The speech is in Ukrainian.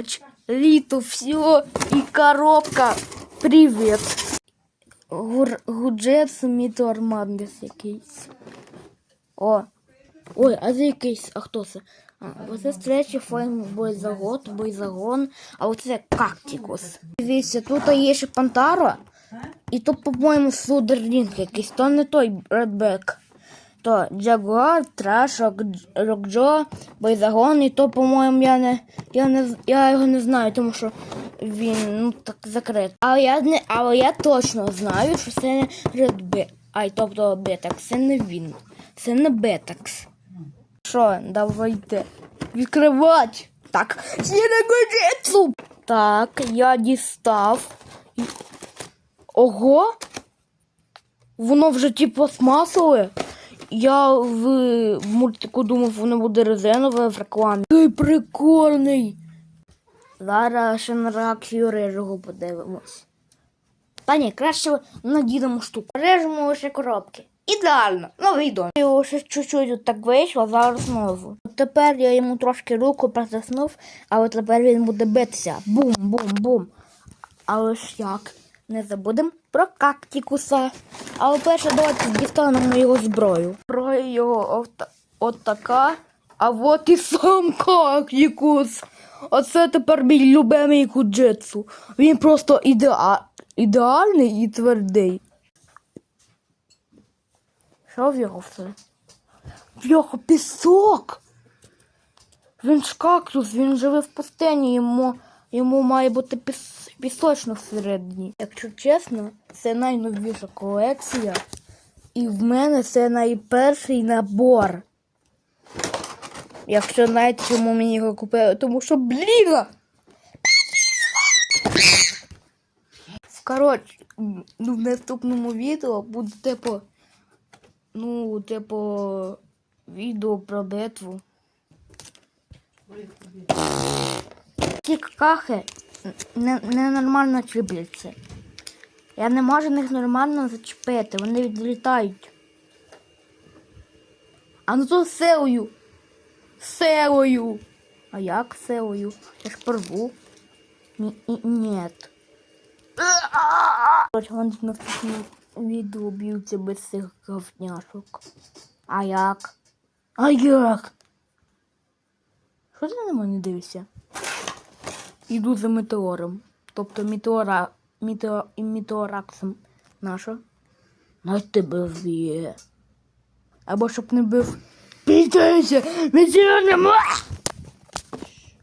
Короче, літо, все, і коробка. Привіт. Гур, гуджет Мандес якийсь. О. Ой, а це якийсь, а хто це? А, оце встречі файм бойзагон, бойзагон, а оце кактикус. Дивіться, тут є ще Пантара, і то, по-моєму, Судерлінг якийсь, то не той Редбек. То Траш, Рок- Рокджо, Бойзагон, і то, по-моєму, я не, я не я його не знаю, тому що він ну так закритий. Але я не, але я точно знаю, що це не Редбек. Ай, тобто Бетакс, це не він. Це не Бетакс. Що, давайте відкривати. Так, Сінегоджетсу. Так, я дістав. Ого! Воно вже типу смасове. Я в, мультику думав, воно буде резинове в рекламі. Ой, прикольний. Зараз ще на реакцію рижого подивимось. Та ні, краще наділимо штуку. Режемо лише коробки. Ідеально, ну відомо. Його ще чуть-чуть так вийшло, зараз знову. Тепер я йому трошки руку притиснув, але тепер він буде битися. Бум-бум-бум. Але ж як? Не забудемо про кактикуса. Але перше давайте дістанемо його зброю. Зброя його от, от така. А от і сам кактикус. Оце тепер мій любимий куджитсу. Він просто ідеа... ідеальний і твердий. Що в його все? В його пісок. Він ж кактус, він живе в пустині, йому, йому має бути піс, пісочно всередині. Якщо чесно, це найновіша колекція. І в мене це найперший набор. Якщо знаєте, чому мені його купили, тому що блін! Коротше, ну, в наступному відео буде типу. Ну, типу, відео про битву. Ці какахи не- ненормально чіпляться. Я не можу їх нормально зачепити, вони відлітають. А ну то силою. Силою. А як силою? Я ж порву. Ні, ні, вони на відео б'ються без цих говняшок. А як? А як? Що ти на мене дивишся? Іду за метеором. Тобто метеора, метео, метеораксом. Нащо? На тебе вб'є. Або щоб не бив. Пітайся! Метеор не!